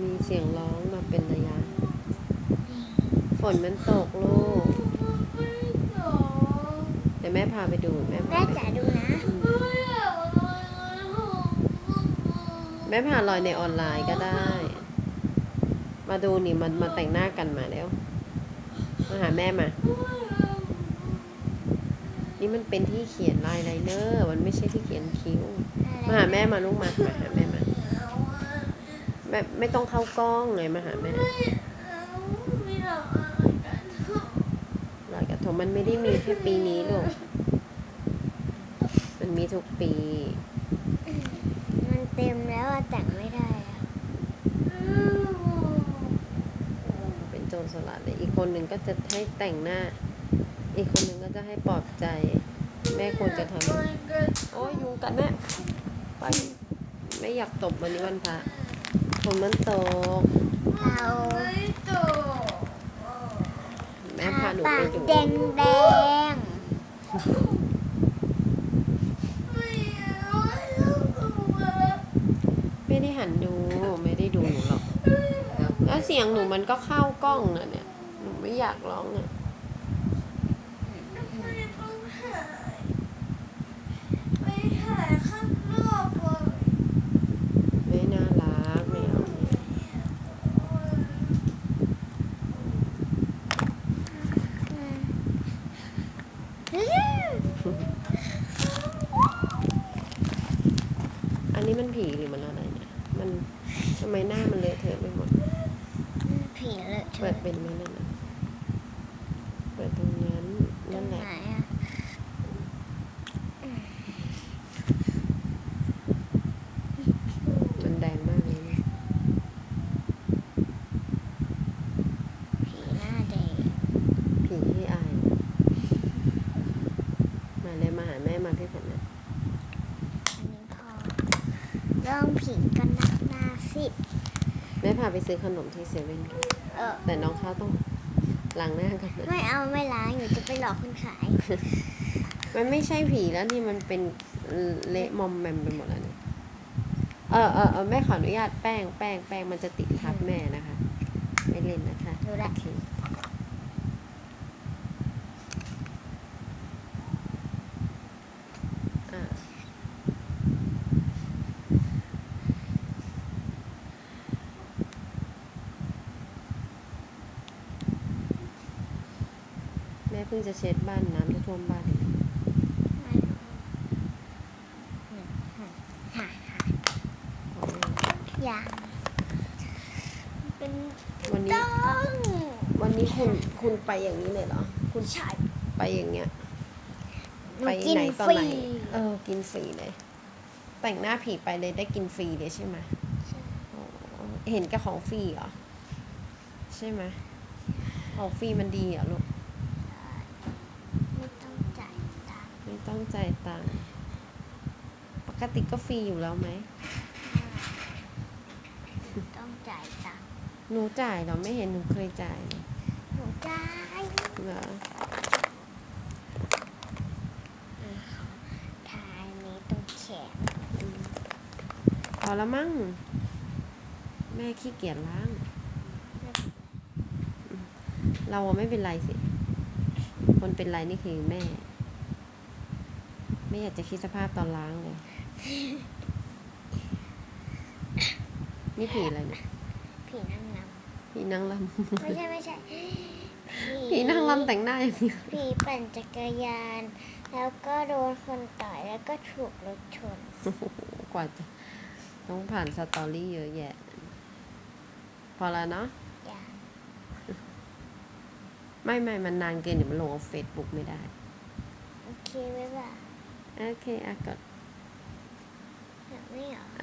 มีเสียงร้องมาเป็นระยะ ฝนมันตกลูก เดี๋ยวแม่พาไปดู แม่พาแม่จ๋าดูนะ แม่พาลอยในออนไลน์ก็ได้ มาดูนี่มันมาแต่งหน้ากันมาแล้ว มาหาแม่มา นี่มันเป็นที่เขียนลายไลเนอร์ มันไม่ใช่ที่เขียนคิ้ว มาหาแม่มาลูกมามาหาแม่มาแม่ไม่ต้องเข้ากล้องเลยมาหาแม่ลอยกระทงมันไม่ได้มีแค่ปีนี้ลูกมันมีทุกปี มันเต็มแล้วอะแต่งไม่ได้อะเป็นโจรสลัดเลยอีกคนหนึ่งก็จะให้แต่งหน้า อีกคนหนึ่งก็จะให้ปลอบใจ แม่ควรจะทำโอ้ยยุงกัดแม่ ไปไม่อยากตบวันนี้วันพระฝนมันตก เราแม่พาหนูปาไปกดูแดงแดงไม่ได้หันดูไม่ได้ดูหนูหรอก แล้วเสียงหนูมันก็เข้ากล้องนะเนี่ยหนูไม่อยากร้องอะ ไม่น่ารักไม่เอา อั นนี้มันผีหรือมันอะไรเนี่ยมันทำไมหน้ามันเลอะเทอะไปหมด ผีเลอะเทเปิอะดเป็นไหมนั่นน่ะเปิดตรงนั้นตรนั่นงแหไหน ละ อะ มันแดงมากเลยนะ ผีหน้าแดง ผีที่อายนะมาเลยมาหาแม่มาพี่ผันนะ อันนี้พอเรื่องผีกันนักหน้าสิ แม่พาไปซื้อขนมที่เซเว่นกันเออ แต่น้องข้าวต้องล้างหน้ากันนะไม่เอาไม่ล้างอยู่จะไปหลอกคนขาย มันไม่ใช่ผีแล้วนี่มันเป็นเละมอมแมมไปหมดแล้วเนี่ยเออเออเออแม่ขออนุญาตแป้งแป้งแป้งมันจะติดทับแม่นะคะ ไม่เล่นนะคะ รู้ละ โอเคอะแม่ เพิ่งจะเช็ดบ้านน้ำจะท่วมบ้านเลยไม่รู้อืมอืมค่ะค่ะอ๋ออย่าง เป็นวันนี้ ต้องวันนี้คุณคุณไปอย่างนี้เลยเหรอ คุณใช่ไปอย่างเงี้ยหนูไปกินไหนตอนฟรีไหน เออ กินฟรีเลย แต่งหน้าผีไปเลยได้กินฟรีเลยใช่ไหมใช่อ๋อเห็นกับของฟรีเหรอ ใช่ไหมของฟรีมันดีเหรอลูก ไม่ต้องจ่ายตังค์ ไม่ ต้องจ่ายตังค์ปกติก็ฟรีอยู่แล้วไหม ต้องจ่ายตังค์หนูจ่ายเหรอไม่เห็นหนูเคยจ่ายเลยหนูจ่ายเหรอทายนี้ตรงแขนพอแล้วมั้งแม่ขี้เกียจล้าง เราอะไม่เป็นไรสิ คนเป็นไรนี่คือแม่ ไม่อยากจะคิดสภาพตอนล้างเลย นี่ผีอะไรเนี่ย ผีนั่งนผีนางลำไม่ใช่ไม่ใช่ำผีนางลำแต่งหน้าอย่างนี้ผีปั่นจักรยาน แล้วก็โดนคนต่อยแล้วก็ถูกรถชนกว่าจะต้องผ่านสตอรี่เยอะแยะ พอแล้วเนาะ อย่าง ไม่ไม่มันนานเกินเดี๋ยวมันลงเฟซบุ๊กไม่ได้ โอเคไว้บ่า โอเคอะกดแบบนี้เหรอ